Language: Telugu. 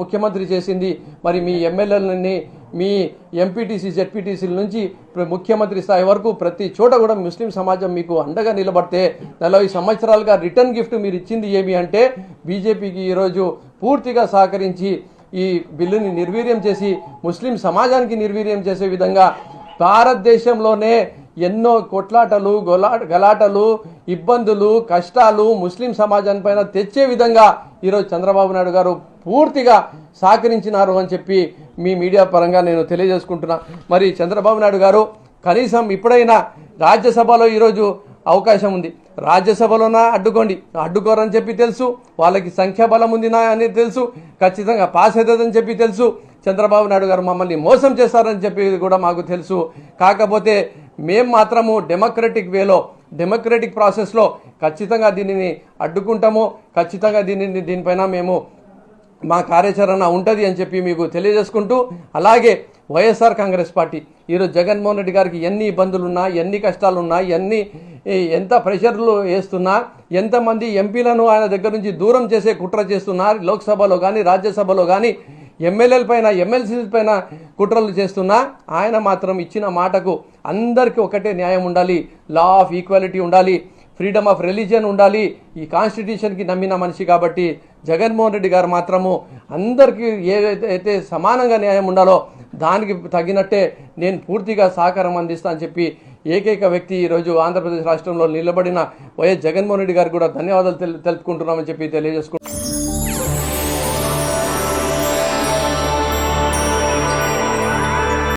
ముఖ్యమంత్రి చేసింది. మరి మీ ఎమ్మెల్యేలని మీ ఎంపీటీసీ జెడ్పీటీసీల నుంచి ముఖ్యమంత్రి స్థాయి వరకు ప్రతి చోట కూడా ముస్లిం సమాజం మీకు అండగా నిలబడితే నలభై సంవత్సరాలుగా రిటర్న్ గిఫ్ట్ మీరు ఇచ్చింది ఏమి అంటే బీజేపీకి ఈరోజు పూర్తిగా సహకరించి ఈ బిల్లుని నిర్వీర్యం చేసి ముస్లిం సమాజానికి నిర్వీర్యం చేసే విధంగా భారతదేశంలోనే ఎన్నో కొట్లాటలు గొలా గలాటలు ఇబ్బందులు కష్టాలు ముస్లిం సమాజం పైన తెచ్చే విధంగా ఈరోజు చంద్రబాబు నాయుడు గారు పూర్తిగా సహకరించినారు అని చెప్పి మీ మీడియా పరంగా నేను తెలియజేసుకుంటున్నా. మరి చంద్రబాబు నాయుడు గారు కనీసం ఇప్పుడైనా రాజ్యసభలో ఈరోజు అవకాశం ఉంది. రాజ్యసభలోనా? అడ్డుకోండి. అడ్డుకోరని చెప్పి తెలుసు. వాళ్ళకి సంఖ్యాబలం ఉంది నా అని తెలుసు. ఖచ్చితంగా పాస్ అవుతుందని చెప్పి తెలుసు. చంద్రబాబు నాయుడు గారు మమ్మల్ని మోసం చేస్తారని చెప్పి కూడా మాకు తెలుసు. కాకపోతే మేం మాత్రము డెమోక్రటిక్ వేలో డెమోక్రటిక్ ప్రాసెస్లో ఖచ్చితంగా దీనిని అడ్డుకుంటాము. ఖచ్చితంగా దీనిని దీనిపైన మేము మా కార్యాచరణ ఉంటుంది అని చెప్పి మీకు తెలియజేసుకుంటూ అలాగే వైఎస్ఆర్ కాంగ్రెస్ పార్టీ. ఈరోజు జగన్మోహన్ రెడ్డి గారికి ఎన్ని ఇబ్బందులు ఉన్నా ఎన్ని కష్టాలున్నా ఎన్ని ఎంత ప్రెషర్లు వేస్తున్నా ఎంతమంది ఎంపీలను ఆయన దగ్గర నుంచి దూరం చేసే కుట్ర చేస్తున్నా లోక్సభలో కానీ రాజ్యసభలో కానీ ఎమ్మెల్యేల పైన ఎమ్మెల్సీల పైన కుట్రలు చేస్తున్నా ఆయన మాత్రం ఇచ్చిన మాటకు అందరికీ ఒకటే న్యాయం ఉండాలి. లా ఆఫ్ ఈక్వాలిటీ ఉండాలి. ఫ్రీడమ్ ఆఫ్ రిలీజియన్ ఉండాలి. ఈ కాన్స్టిట్యూషన్కి నమ్మిన మనిషి కాబట్టి జగన్మోహన్ రెడ్డి గారు మాత్రము అందరికీ ఏదైతే సమానంగా న్యాయం ఉండాలో దానికి తగినట్టే నేను పూర్తిగా సహకారం అందిస్తా అని చెప్పి ఏకైక వ్యక్తి ఈరోజు ఆంధ్రప్రదేశ్ రాష్ట్రంలో నిలబడిన వైఎస్ జగన్మోహన్ రెడ్డి గారికి కూడా ధన్యవాదాలు తెలు- తెలుపుకుంటున్నామని చెప్పి తెలియజేసుకుంటున్నాను